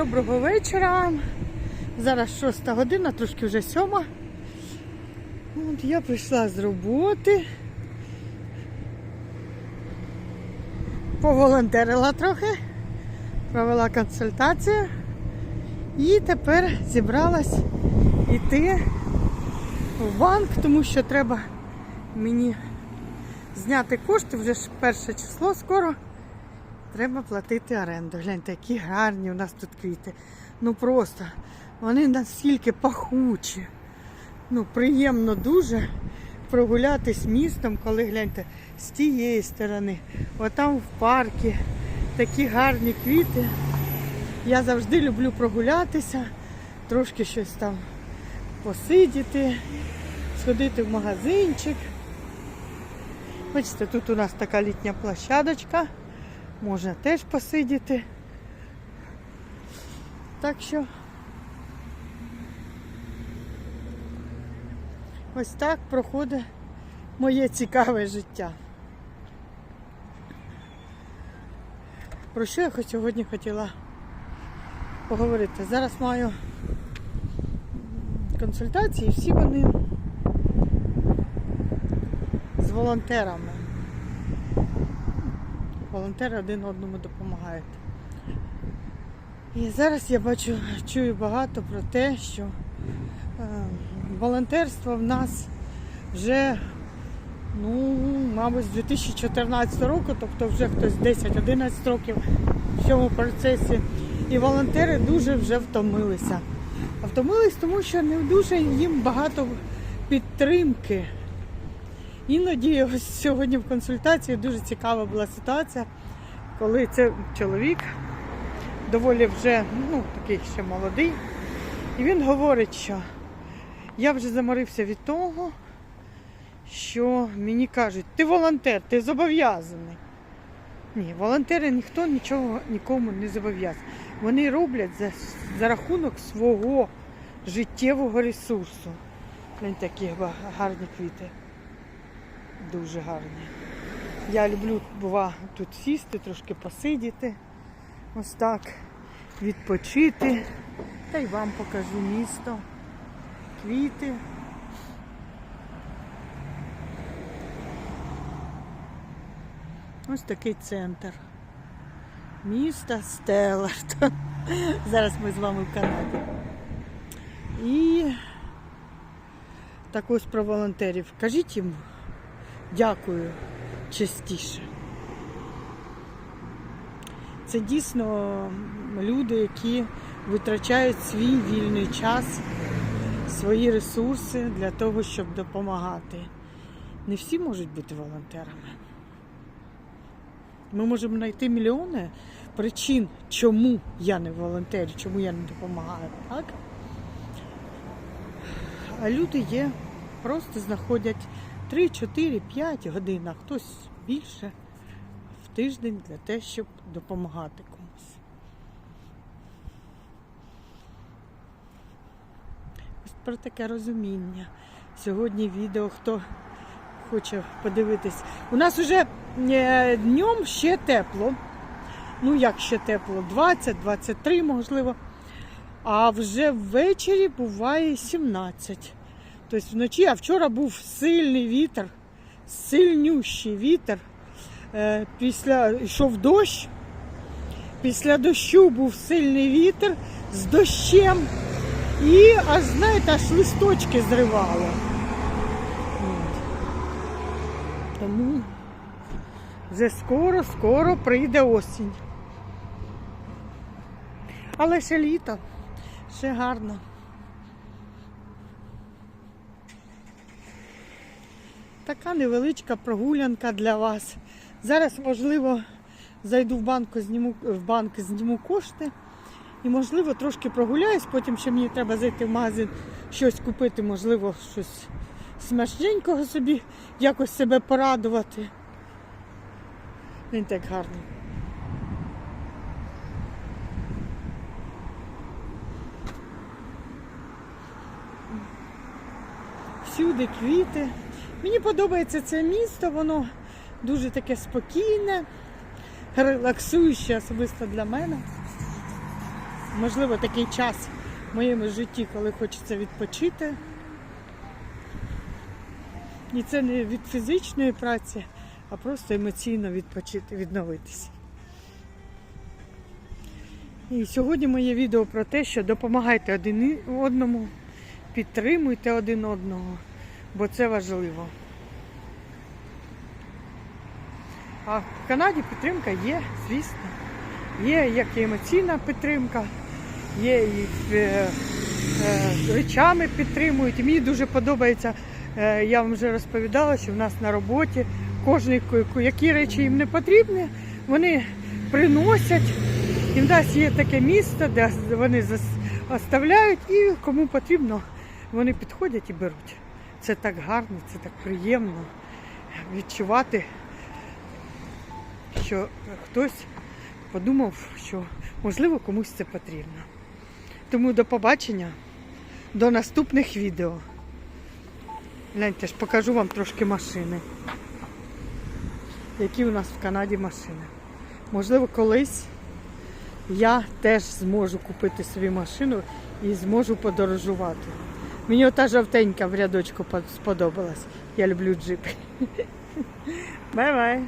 Доброго вечора. Зараз шоста година, трошки вже сьома. От я прийшла з роботи. Поволонтерила трохи, провела консультацію і тепер зібралась йти в банк, тому що треба мені зняти кошти, вже ж перше число скоро. Треба платити оренду. Гляньте, які гарні у нас тут квіти. Ну просто вони настільки пахучі. Ну, приємно дуже прогулятись містом, коли гляньте, з тієї сторони, отам в парку такі гарні квіти. Я завжди люблю прогулятися, трошки щось там посидіти, сходити в магазинчик. Бачите, тут у нас така літня площадочка. Можна теж посидіти. Так що ось так проходить моє цікаве життя. Про що я хоч сьогодні хотіла поговорити? Зараз маю консультації, всі вони з волонтерами. Волонтери один одному допомагають. І зараз я бачу, чую багато про те, що е, волонтерство в нас вже, ну, мабуть, з 2014 року, тобто вже хтось 10-11 років в цьому процесі. І волонтери дуже вже втомилися. А втомились, тому що не дуже їм багато підтримки. Іноді ось сьогодні в консультації дуже цікава була ситуація, коли це чоловік доволі вже ну, такий ще молодий. І він говорить, що я вже заморився від того, що мені кажуть, ти волонтер, ти зобов'язаний. Ні, волонтери ніхто нічого нікому не зобов'язаний. Вони роблять за, за рахунок свого життєвого ресурсу. Такі гарні квіти. Дуже гарні. Я люблю, бува, тут сісти, трошки посидіти. Ось так. Відпочити. Та й вам покажу місто. Квіти. Ось такий центр. Міста Стелларт. Зараз ми з вами в Канаді. І так ось про волонтерів. Кажіть їм дякую частіше. Це дійсно люди, які витрачають свій вільний час, свої ресурси для того, щоб допомагати. Не всі можуть бути волонтерами. Ми можемо знайти мільйони причин, чому я не волонтерю, чому я не допомагаю. Так? А люди є, просто знаходять 3, 4, 5 годин, а хтось більше в тиждень для того, щоб допомагати комусь. Ось про таке розуміння. Сьогодні відео, хто хоче подивитись. У нас вже е, днем ще тепло. Ну, як ще тепло? 20-23, можливо. А вже ввечері буває 17. Тобто вночі, а вчора був сильний вітер, сильнющий вітер. Е, Після йшов дощ. Після дощу був сильний вітер з дощем. І аж, знаєте, аж листочки зривало. Тому вже скоро, скоро прийде осінь. Але ще літо, ще гарно. Така невеличка прогулянка для вас. Зараз, можливо, зайду в банк, зніму, в банк, зніму кошти і, можливо, трошки прогуляюсь, потім ще мені треба зайти в магазин, щось купити, можливо, щось смачненького собі, якось себе порадувати. Він так гарний. Всюди квіти. Мені подобається це місто, воно дуже таке спокійне, релаксуюче, особисто для мене. можливо, такий час в моєму житті, коли хочеться відпочити. І це не від фізичної праці, а просто емоційно відпочити, відновитися. І сьогодні моє відео про те, що допомагайте один одному, підтримуйте один одного, бо це важливо. А в Канаді підтримка є, звісно. Є як і емоційна підтримка, є і е, е, речами підтримують. Мені дуже подобається, е, я вам вже розповідала, що в нас на роботі кожний, ко- ко- які речі їм не потрібні, вони приносять. І в нас є таке місце, де вони оставляють і кому потрібно, вони підходять і беруть. Це так гарно, це так приємно відчувати, що хтось подумав, що можливо комусь це потрібно. Тому до побачення, до наступних відео. Гляньте ж, покажу вам трошки машини. Які у нас в Канаді машини. Можливо, колись я теж зможу купити собі машину і зможу подорожувати. Мені ота жовтенька в рядочку сподобалась. Я люблю джип. Бай-бай!